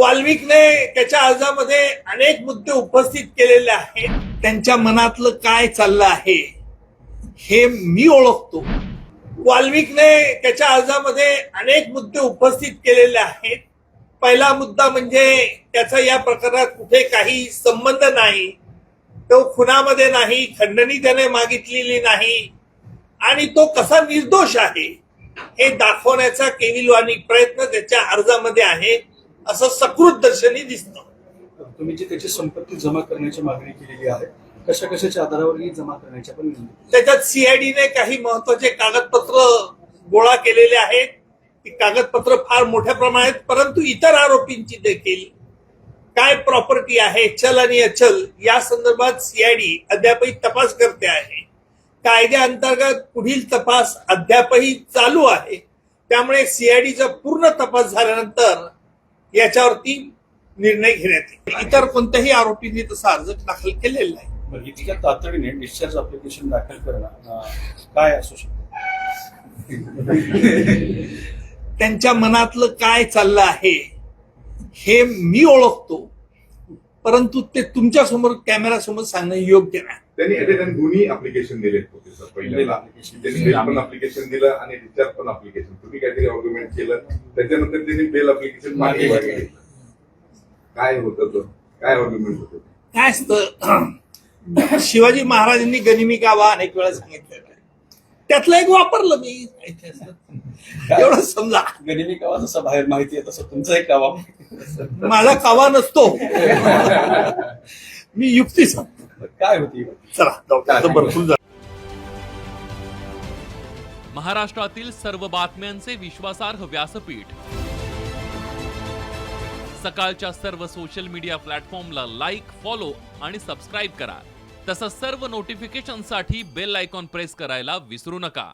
वाल्मिकने त्याच्या अर्जामध्ये अनेक मुद्दे उपस्थित केलेले आहेत. त्यांच्या मनातलं काय चाललं आहे हे मी ओळखतो. वाल्मिकने त्याच्या अर्जामध्ये अनेक मुद्दे उपस्थित केलेले आहेत. पहिला मुद्दा म्हणजे त्याचा या प्रकरणात कुठे काही संबंध नाही. तो खुनामध्ये नाही खंडणी त्याने मागितलेली नाही. आणि तो कसा निर्दोष आहे हे दाखवण्याचा केविलवानी प्रयत्न त्याच्या अर्जामध्ये आहे. असं सकृत दर्शनी दिसतं. तुम्ही जी त्याची संपत्ती जमा करण्याची मागणी केलेली आहे कशा कशाच्या आधारावर ही जमा करण्याची पण त्याच्यात सीआयडीने काही महत्त्वाचे कागदपत्र गोळा केलेले आहेत. ती कागदपत्र फार मोठ्या प्रमाणात परंतु इतर आरोपींची देखील काय प्रॉपर्टी आहे चल आणि अचल या संदर्भात सीआयडी अद्यापही तपास करते आहे. कायद्याअंतर्गत पुढील तपास अद्यापही चालू आहे. त्यामुळे सीआयडीचा पूर्ण तपास झाल्यानंतर याच्यावरती निर्णय घेण्यात येईल. इतर कोणत्याही आरोपींनी तसा अर्ज दाखल केलेला नाही. इतक्या तातडीने डिस्चार्ज अप्लिकेशन दाखल करणं काय असू शकतं? त्यांच्या मनातलं काय चाललं आहे हे मी ओळखतो. परंतु ते तुमच्यासमोर कॅमेरा समोर सांगणं योग्य नाही. त्यांनी time दोन्ही अप्लिकेशन दिलेत होते सर. त्यांनी पण अप्लिकेशन दिलं आणि डिस्चार्ज पण अप्लिकेशन तुम्ही काहीतरी ऑर्ग्युमेंट केलं त्याच्यानंतर त्यांनी बेल अप्लिकेशन मागे काय होतं तो? काय ऑर्ग्युमेंट होतं काय असतं शिवाजी महाराजांनी गनिमी गावा अनेक वेळा सांगितलेलं आहे. त्यातलं एक वापरलं मी. एवढं समजा. गनिमी कावा जसा बाहेर माहिती आहे तसं तुमचा एक कावा माझा कावा नसतो. मी युक्ती सांगतो. काय होती? चला भरपूर झालं. महाराष्ट्रातील सर्व बातम्यांचे विश्वासार्ह व्यासपीठ. सकाळच्या सर्व सोशल मीडिया प्लॅटफॉर्मला लाईक फॉलो आणि सबस्क्राईब करा. तसंच सर्व नोटिफिकेशनसाठी बेल आयकॉन प्रेस करायला विसरू नका.